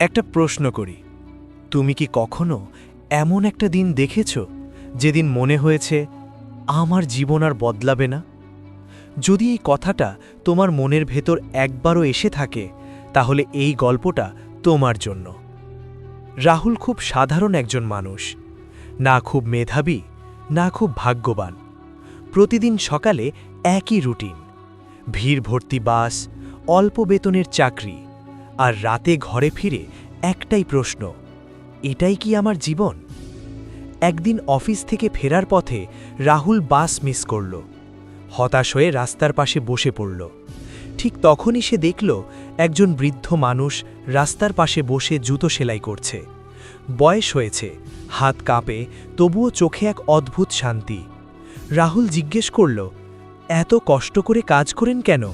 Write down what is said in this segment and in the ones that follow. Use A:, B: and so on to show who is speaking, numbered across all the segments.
A: একটা প্রশ্ন করি। তুমি কি কখনো এমন একটা দিন দেখেছ যেদিন মনে হয়েছে আমার জীবন আর বদলাবে না? যদি এই কথাটা তোমার মনের ভেতর একবারও এসে থাকে, তাহলে এই গল্পটা তোমার জন্য। রাহুল খুব সাধারণ একজন মানুষ। না খুব মেধাবী, না খুব ভাগ্যবান। প্রতিদিন সকালে একই রুটিন। ভিড় ভর্তি বাস, অল্প বেতনের চাকরি আর রাতে ঘরে ফিরে একটাই প্রশ্ন, এটাই কি আমার জীবন? একদিন অফিস থেকে ফেরার পথে রাহুল বাস মিস করল, হতাশ হয়ে রাস্তার পাশে বসে পড়ল। ঠিক তখনই সে দেখল একজন বৃদ্ধ মানুষ রাস্তার পাশে বসে জুতো সেলাই করছে। বয়স হয়েছে, হাত কাঁপে, তবুও চোখে এক অদ্ভুত শান্তি। রাহুল জিজ্ঞেস করল, এত কষ্ট করে কাজ করেন কেন?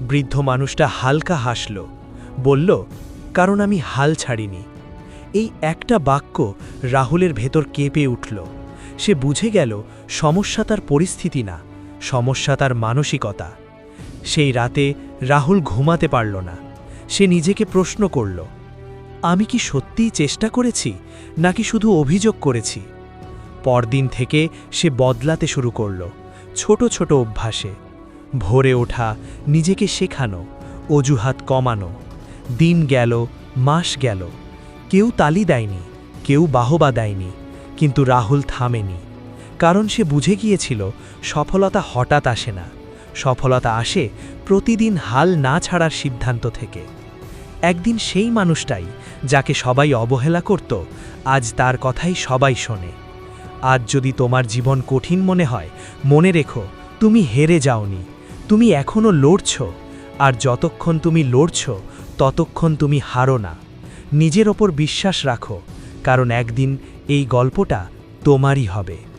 A: বৃদ্ধ মানুষটা হালকা হাসল বলল, কারণ আমি হাল ছাড়িনি। এই একটা বাক্য রাহুলের ভেতর কেঁপে উঠল। সে বুঝে গেল, সমস্যা তার পরিস্থিতি না, সমস্যা তার মানসিকতা। সেই রাতে রাহুল ঘুমাতে পারল না। সে নিজেকে প্রশ্ন করল, আমি কি সত্যিই চেষ্টা করেছি, নাকি শুধু অভিযোগ করেছি? পরদিন থেকে সে বদলাতে শুরু করল, ছোট ছোট অভ্যাসে। ভোরে ওঠা, নিজেকে শেখানো, অজুহাত কমানো দিন গেল, মাস গেল। কেউ তালি দেয়নি, কেউ বাহবা দেয়নি, কিন্তু রাহুল থামেনি। কারণ সে বুঝে গিয়েছিল, সফলতা হঠাৎ আসে না। সফলতা আসে প্রতিদিন হাল না ছাড়ার সিদ্ধান্ত থেকে। একদিন সেই মানুষটাই যাকে সবাই অবহেলা করত, আজ তার কথাই সবাই শোনে। আজ যদি তোমার জীবন কঠিন মনে হয়, মনে রেখো, তুমি হেরে যাওনি। তুমি এখনও লড়ছ, আর যতক্ষণ তুমি লড়ছ ততক্ষণ তুমি হারো না। নিজের ওপর বিশ্বাস রাখো কারণ একদিন এই গল্পটা তোমারই হবে।